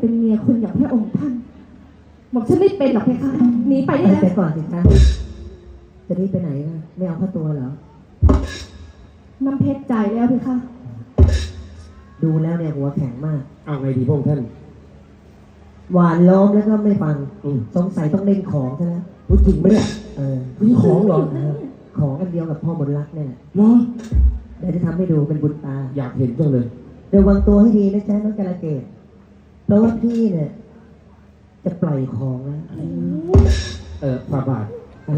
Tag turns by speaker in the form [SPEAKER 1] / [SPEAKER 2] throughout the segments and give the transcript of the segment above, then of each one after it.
[SPEAKER 1] เป็นเมียคุณอย่างพระองค์ท่าน บอกฉันไม่เป็นหรอกเพคะหนีไป
[SPEAKER 2] ไป
[SPEAKER 1] ได้แล้ว
[SPEAKER 2] แต่ก่อนสิคะจะรีบไปไหนอะไม่เอาเข้าตัวเหรอ
[SPEAKER 1] น้ำเพชรจ่ายแล้วเพคะ
[SPEAKER 2] ดูแล้วเนี่ยหัวแข็งมาก
[SPEAKER 3] เอาไงดีพระองค์ท่าน
[SPEAKER 2] หวานล้อมแล้วก็ไม่ฟัง
[SPEAKER 3] อืม
[SPEAKER 2] สงสัยต้องเล่นของซะแล้ว
[SPEAKER 3] รู้จริงไหมเนี่ย
[SPEAKER 2] เออ
[SPEAKER 3] มีของเหรอ
[SPEAKER 2] เออของอันเดียวกับพ่อมนรักเนี่ย
[SPEAKER 3] เหรอ
[SPEAKER 2] เดี๋ยวจะทำให้ดูเป็นบุญตา
[SPEAKER 3] อยากเห็นจังเลย
[SPEAKER 2] ระวังตัวให้ดีนะจ๊ะน้องกระเกด เพราะว่าพี่เนี่ยจะปล่อยของแล้ว
[SPEAKER 3] เออฝ่าบาท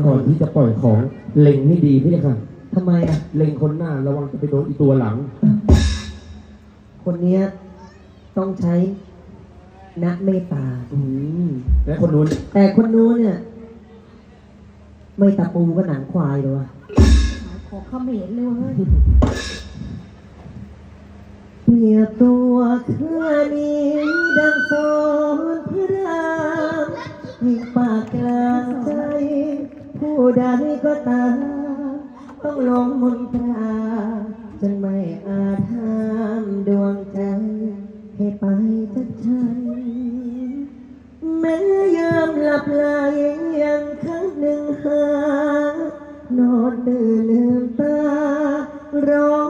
[SPEAKER 3] ก่อนที่จะปล่อยของเล็งให้ดีพี่ค่ะ
[SPEAKER 2] ทำไมอะ
[SPEAKER 3] เล็งคนหน้าระวังจะไปโดนอีตัวหลัง
[SPEAKER 2] คนเนี้ยต้องใช้นักเมตตา
[SPEAKER 3] อืมและคนนู้น
[SPEAKER 2] แต่คนนู้นเนี่ย ไม่ตะปูก็หนังควายเลยวะ
[SPEAKER 1] ขอเขมรเลยเว้ย
[SPEAKER 2] เป รียบตัวข้านี้ดังสอนพระรามให้ปากกลางใจ ผู้ใดก็ตามต้องลงมนตราจนไม่อาจห้ามดวงใจ ให้ไปจากฉัน แม้ยามหลับไหลยังครั้งหนึ่งหานอนตื่นลืมตารอ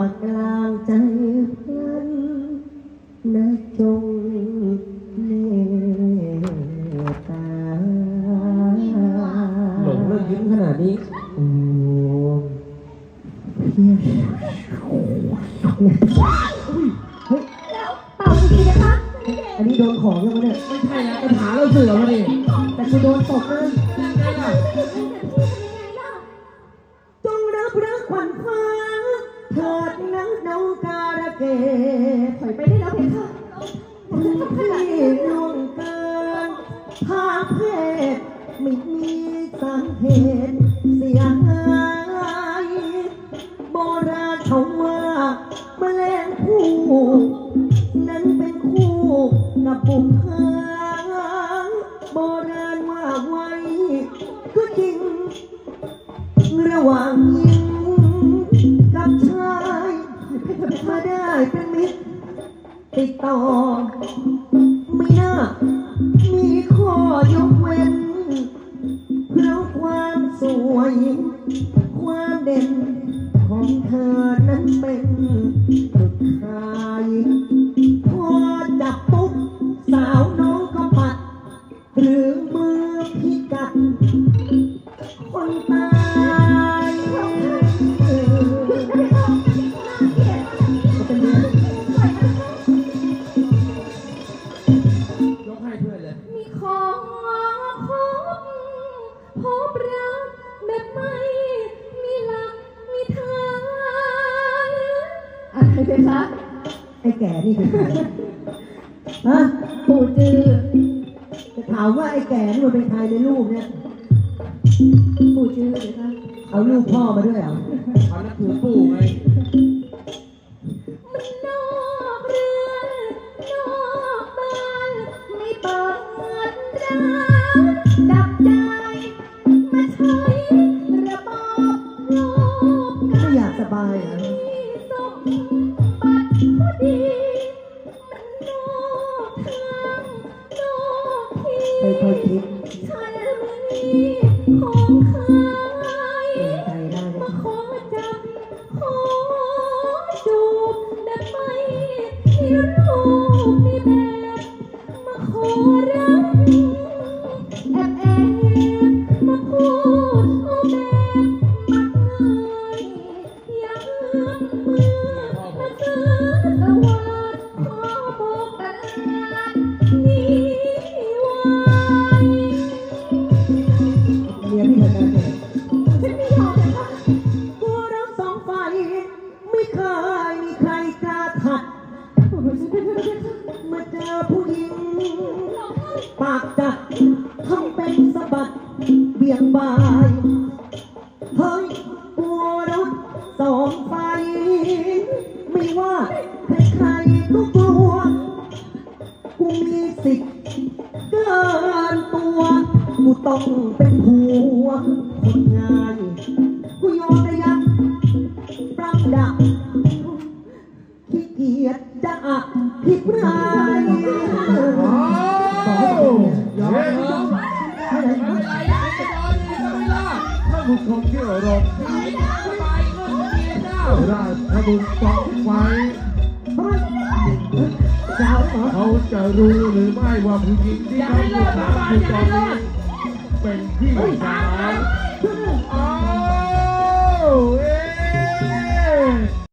[SPEAKER 2] ปากกลางใจพลันนะจงเมตตา
[SPEAKER 3] หลงเลิกยิ้มขนาดนี้
[SPEAKER 2] โอ้เพียเฮ้ย
[SPEAKER 1] เป่าดีๆนะคะ
[SPEAKER 2] อันนี้โดนของยังไงเนี่ย
[SPEAKER 3] ไม่ใช่นะปัญหาเราเสือมาดิ
[SPEAKER 2] แต่กูโดนตกนะ เกด
[SPEAKER 1] ถอยไปได้แล้วเพคะ
[SPEAKER 2] ที่ล่วงเกินทางเพศไม่มีสาเหตุเสียหายโบราณเขาว่าแมลงผู้นั้นเป็นคู่กับบุพเพโบราณว่าไว้ก็จริงระหว่างห ติดต่อ ไม่น่า มีข้อยกเว้น เพราะความสวย ความเด่นของเธอนั้นเป็น อะ
[SPEAKER 1] ไรเพคะ
[SPEAKER 2] ไอ้แก่นี่เป็นใครฮะ
[SPEAKER 1] ปู่จือ
[SPEAKER 2] จะถามว่าไอ้แก่นี่มันเป็นใครในรูปเนี่ย
[SPEAKER 1] ปู่จือเพคะ
[SPEAKER 2] เอารูปพ่อมาด้วยเหรอ
[SPEAKER 3] เขานับถือปู่ไง
[SPEAKER 1] มันนอกเรือนนอกบ้านไม่เปิดร้านดับใจิทธิ์เกิ
[SPEAKER 2] นตัวกู
[SPEAKER 1] ต้องเป็น
[SPEAKER 2] หัวค
[SPEAKER 1] นงา
[SPEAKER 2] นกู
[SPEAKER 1] ยอ
[SPEAKER 2] มระยะปรับดับขี้เกียจจะอภิปราย
[SPEAKER 4] ผู้ชมที่รอราชบุตรสองไฟ
[SPEAKER 2] เหรอ
[SPEAKER 4] เขาจะรู้หรือไม่ว่าผู้หญิงที่เขาอยู่ตามอยู่ตอนนี้เป็นพี่สาวอ้าวเอ๊